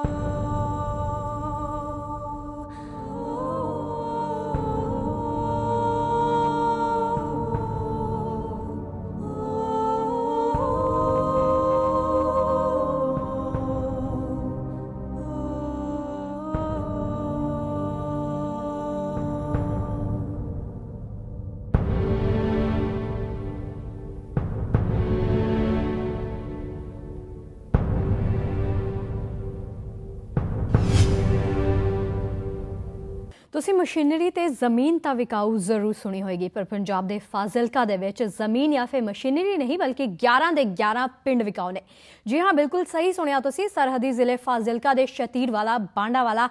Oh. ਤੁਸੀਂ machinery ਤੇ ਜ਼ਮੀਨ ਤਾਂ ਵਿਕਾਊ ਜ਼ਰੂਰ ਸੁਣੀ ਹੋਏਗੀ, ਪਰ ਪੰਜਾਬ ਦੇ ਫਾਜ਼ਿਲਕਾ ਦੇ ਵਿੱਚ ਜ਼ਮੀਨ ਜਾਂ ਫਿਰ ਮਸ਼ੀਨਰੀ ਨਹੀਂ, ਬਲਕਿ 11 ਦੇ 11 ਪਿੰਡ ਵਿਕਾਊ ਨੇ। ਜੀ ਹਾਂ, ਬਿਲਕੁਲ ਸਹੀ ਸੁਣਿਆ ਤੁਸੀਂ, ਸਰਹੱਦੀ ਜ਼ਿਲ੍ਹੇ ਫਾਜ਼ਿਲਕਾ ਦੇ ਸ਼ਤੀਰਵਾਲਾ, ਬਾਂਡਾਵਾਲਾ,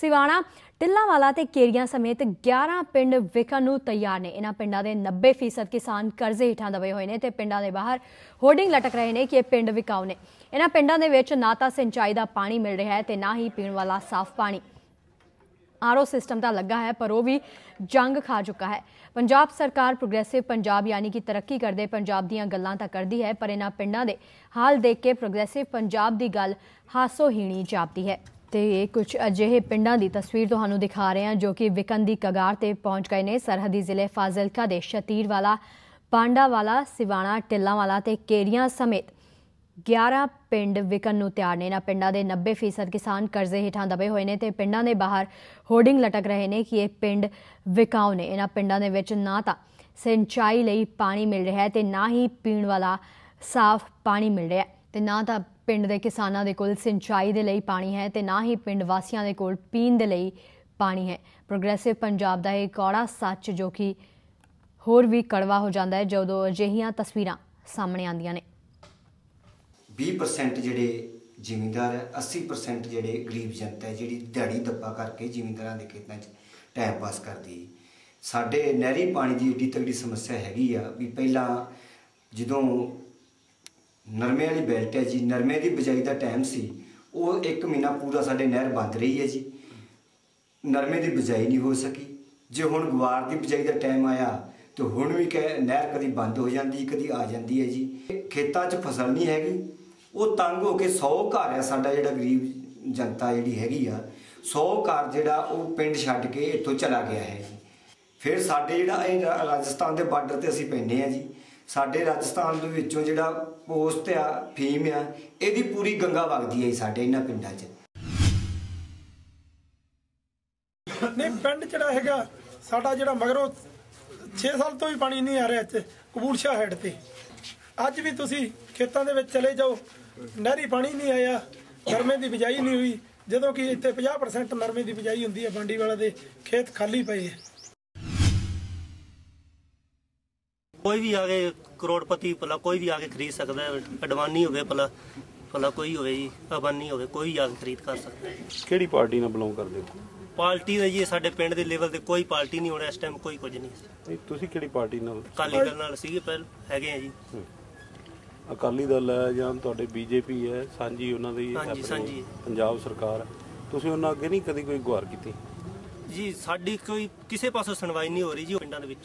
ਸਿਵਾਣਾ, ਟਿੱਲਾਵਾਲਾ ਤੇ ਕੇਰੀਆਂ ਸਮੇਤ 11 ਪਿੰਡ ਵਿਕਣ ਨੂੰ ਤਿਆਰ ਨੇ। ਇਹਨਾਂ ਪਿੰਡਾਂ ਦੇ 90% ਕਿਸਾਨ ਕਰਜ਼ੇ ਹੇਠਾਂ ਦਬੇ ਹੋਏ ਨੇ ਤੇ ਪਿੰਡਾਂ ਦੇ ਬਾਹਰ ਹੋਰਡਿੰਗ ਲਟਕ ਰਹੇ ਨੇ ਕਿ ਇਹ ਪਿੰਡ ਵਿਕਾਊ ਨੇ। ਇਹਨਾਂ ਪਿੰਡਾਂ ਦੇ ਵਿੱਚ ਨਾ ਤਾਂ ਸਿੰਚਾਈ ਦਾ ਪਾਣੀ ਮਿਲ ਰਿਹਾ ਹੈ ਤੇ ਨਾ ਹੀ ਪੀਣ ਵਾਲਾ ਸਾਫ਼ ਪਾਣੀ। ਆਰਓ ਸਿਸਟਮ ਤਾਂ ਲੱਗਾ ਹੈ, ਪਰ ਉਹ ਵੀ ਜੰਗ ਖਾ ਚੁੱਕਾ ਹੈ। ਪੰਜਾਬ ਸਰਕਾਰ ਪ੍ਰੋਗਰੈਸਿਵ ਪੰਜਾਬ ਯਾਨੀ ਕਿ ਤਰੱਕੀ ਕਰਦੇ ਪੰਜਾਬ ਦੀਆਂ ਗੱਲਾਂ ਤਾਂ ਕਰਦੀ ਹੈ, ਪਰ ਇਹਨਾਂ ਪਿੰਡਾਂ ਦੇ ਹਾਲ ਦੇਖ ਕੇ ਪ੍ਰੋਗਰੈਸਿਵ ਪੰਜਾਬ ਦੀ ਗੱਲ ਹਾਸੋਹੀਣੀ ਜਾਪਦੀ ਹੈ। ਤੇ ਇਹ ਕੁਝ ਅਜਿਹੇ ਪਿੰਡਾਂ ਦੀ ਤਸਵੀਰ ਤੁਹਾਨੂੰ ਦਿਖਾ ਰਹੇ ਹਾਂ, ਜੋ ਕਿ ਵਿਕਨ ਦੀ ਕਗਾਰ ਤੇ ਪਹੁੰਚ ਗਏ ਨੇ। ਸਰਹੱਦੀ ਜ਼ਿਲ੍ਹੇ ਫਾਜ਼ਿਲਕਾ ਦੇ ਸ਼ਤੀਰਵਾਲਾ, ਪਾਂਡਾਵਾਲਾ, ਸਿਵਾਣਾ ਟਿੱਲਾਵਾਲਾ ਤੇ ਕੇਰੀਆਂ ਸਮੇਤ 11 ਪਿੰਡ ਵਿਕਣ ਨੂੰ ਤਿਆਰ ਨੇ। ਇਹਨਾਂ ਪਿੰਡਾਂ ਦੇ 90% ਕਿਸਾਨ ਕਰਜ਼ੇ ਹੇਠਾਂ ਦਬੇ ਹੋਏ ਨੇ ਤੇ ਪਿੰਡਾਂ ਦੇ ਬਾਹਰ ਹੋਰਡਿੰਗ ਲਟਕ ਰਹੇ ਨੇ ਕਿ ਇਹ ਪਿੰਡ ਵਿਕਾਊ ਨੇ। ਇਹਨਾਂ ਪਿੰਡਾਂ ਦੇ ਵਿੱਚ ਨਾ ਤਾਂ ਸਿੰਚਾਈ ਲਈ ਪਾਣੀ ਮਿਲ ਰਿਹਾ ਹੈ ਤੇ ਨਾ ਹੀ ਪੀਣ ਵਾਲਾ ਸਾਫ਼ ਪਾਣੀ ਮਿਲ ਰਿਹਾ ਹੈ ਤੇ ਨਾ ਤਾਂ ਪਿੰਡ ਦੇ ਕਿਸਾਨਾਂ ਦੇ ਕੋਲ ਸਿੰਚਾਈ ਦੇ ਲਈ ਪਾਣੀ ਹੈ ਤੇ ਨਾ ਹੀ ਪਿੰਡ ਵਾਸੀਆਂ ਦੇ ਕੋਲ ਪੀਣ ਦੇ ਲਈ ਪਾਣੀ ਹੈ। ਪ੍ਰੋਗਰੈਸਿਵ ਪੰਜਾਬ ਦਾ ਇਹ ਕੌੜਾ ਸੱਚ ਜੋ ਕਿ ਹੋਰ ਵੀ ਕੜਵਾ ਹੋ ਜਾਂਦਾ ਹੈ ਜਦੋਂ ਅਜਿਹੀਆਂ ਤਸਵੀਰਾਂ ਸਾਹਮਣੇ ਆਉਂਦੀਆਂ ਨੇ। 20% ਜਿਹੜੇ ਜ਼ਿਮੀਂਦਾਰ ਹੈ 80% ਜਿਹੜੇ ਗਰੀਬ ਜਨਤਾ ਹੈ, ਜਿਹੜੀ ਦਿਹਾੜੀ ਦੱਪਾ ਕਰਕੇ ਜ਼ਿਮੀਂਦਾਰਾਂ ਦੇ ਖੇਤਾਂ 'ਚ ਟਾਈਮ ਪਾਸ ਕਰਦੀ ਸਾਡੇ ਨਹਿਰੀ ਪਾਣੀ ਦੀ ਏਡੀ ਤਗੜੀ ਸਮੱਸਿਆ ਹੈਗੀ ਆ ਵੀ ਪਹਿਲਾਂ ਜਦੋਂ ਨਰਮੇ ਵਾਲੀ ਬੈਲਟ ਹੈ ਜੀ, ਨਰਮੇ ਦੀ ਬਿਜਾਈ ਦਾ ਟਾਈਮ ਸੀ, ਉਹ 1 ਮਹੀਨਾ ਪੂਰਾ ਸਾਡੇ ਨਹਿਰ ਬੰਦ ਰਹੀ ਹੈ ਜੀ। ਨਰਮੇ ਦੀ ਬਿਜਾਈ ਨਹੀਂ ਹੋ ਸਕੀ। ਜੇ ਹੁਣ ਗਵਾਰ ਦੀ ਬਿਜਾਈ ਦਾ ਟਾਈਮ ਆਇਆ, ਤੇ ਹੁਣ ਵੀ ਕਿ ਨਹਿਰ ਕਦੀ ਬੰਦ ਹੋ ਜਾਂਦੀ, ਕਦੀ ਆ ਜਾਂਦੀ ਹੈ ਜੀ। ਖੇਤਾਂ 'ਚ ਫਸਲ ਨਹੀਂ ਹੈਗੀ। ਉਹ ਤੰਗ ਹੋ ਕੇ 100 ਘਰ ਆ ਸਾਡਾ ਜਿਹੜਾ ਗਰੀਬ ਜਨਤਾ ਜਿਹੜੀ ਹੈਗੀ ਆ 100 ਘਰ ਜਿਹੜਾ ਉਹ ਪਿੰਡ ਛੱਡ ਕੇ ਇੱਥੋਂ ਚਲਾ ਗਿਆ ਹੈ ਜੀ। ਫਿਰ ਸਾਡੇ ਜਿਹੜਾ ਇਹ ਰਾਜਸਥਾਨ ਦੇ ਬਾਰਡਰ ਤੇ ਅਸੀਂ ਪੈਨੇ ਆ ਜੀ। ਸਾਡੇ ਰਾਜਸਥਾਨ ਦੇ ਵਿੱਚੋਂ ਜਿਹੜਾ ਪੋਸਟ ਆ, ਫੀਮ ਆ, ਇਹਦੀ ਪੂਰੀ ਗੰਗਾ ਵਗਦੀ ਹੈ ਜੀ ਸਾਡੇ ਇਹਨਾਂ ਪਿੰਡਾਂ 'ਚ। ਨਹੀਂ, ਪਿੰਡ ਜਿਹੜਾ ਹੈਗਾ, ਸਾਡਾ ਜਿਹੜਾ ਮਗਰੋਂ 6 ਸਾਲ ਤੋਂ ਵੀ ਪਾਣੀ ਨਹੀਂ ਆ ਰਿਹਾ ਇੱਥੇ ਕਬੂਲਸ਼ਾ ਹੈਡ ਤੇ। ਅੱਜ ਵੀ ਤੁਸੀਂ ਖੇਤਾਂ ਦੇ ਵਿੱਚ ਚਲੇ ਜਾਓ ਨਹਿਰੀ ਪਾਣੀ ਨਹੀਂ ਆਇਆ ਨਰਮੇ ਦੀ ਬਿਜਾਈ ਨਹੀਂ ਹੋਈ। ਜਦੋਂ ਕਿ ਇੱਥੇ 50% ਨਰਮੇ ਦੀ ਬਿਜਾਈ ਹੁੰਦੀ ਹੈ ਬਾਂਡੀ ਵਾਲਾ ਦੇ ਖੇਤ ਖਾਲੀ ਪਏ ਹੈ। ਕੋਈ ਵੀ ਆ ਕੇ ਕਰੋੜਪਤੀ ਭਲਾ ਕੋਈ ਵੀ ਆ ਕੇ ਖਰੀਦ ਸਕਦਾ ਹੈ ਅਡਵਾਨੀ ਹੋਵੇ ਭਲਾ ਭਲਾ ਕੋਈ ਹੋਵੇ ਜੀ ਅਬਾਨੀ ਹੋਵੇ ਕੋਈ ਆ ਕੇ ਖਰੀਦ ਕਰ ਸਕਦਾ ਹੈ। ਕਿਹੜੀ ਪਾਰਟੀ ਨਾਲ ਬਿਲੋਂਗ ਕਰਦੇ ਹੋ? ਪਾਰਟੀ ਦਾ ਜੀ ਸਾਡੇ ਪਿੰਡ ਦੇ ਲੈਵਲ ਤੇ ਕੋਈ ਪਾਰਟੀ ਨਹੀਂ ਹੋਣਾ ਇਸ ਟਾਈਮ ਕੋਈ ਕੁਝ ਨਹੀਂ। ਤੁਸੀਂ ਕਿਹੜੀ ਪਾਰਟੀ ਨਾਲ? ਅਕਾਲੀ ਦਲ ਨਾਲ ਸੀਗੇ ਪਹਿਲ ਹੈਗੇ ਆ ਜੀ। ਅਕਾਲੀ ਦਲ ਹੈ ਜਾਂ ਤੁਹਾਡੇ ਬੀਜੇਪੀ ਹੈ ਸਾਂਝੀ ਉਹਨਾਂ ਦੀ ਹਾਂਜੀ, ਆਪਣੀ ਸਾਂਝੀ। ਪੰਜਾਬ ਸਰਕਾਰ ਹੈ। ਤੁਸੀਂ ਉਹਨਾਂ ਅੱਗੇ ਨਹੀਂ ਕਦੀ ਕੋਈ ਗੁਹਾਰ ਕੀਤੀ ਜੀ ਸਾਡੀ ਕੋਈ ਕਿਸੇ ਪਾਸੋਂ ਸੁਣਵਾਈ ਨਹੀਂ ਹੋ ਰਹੀ ਜੀ ਪਿੰਡਾਂ ਦੇ ਵਿੱਚ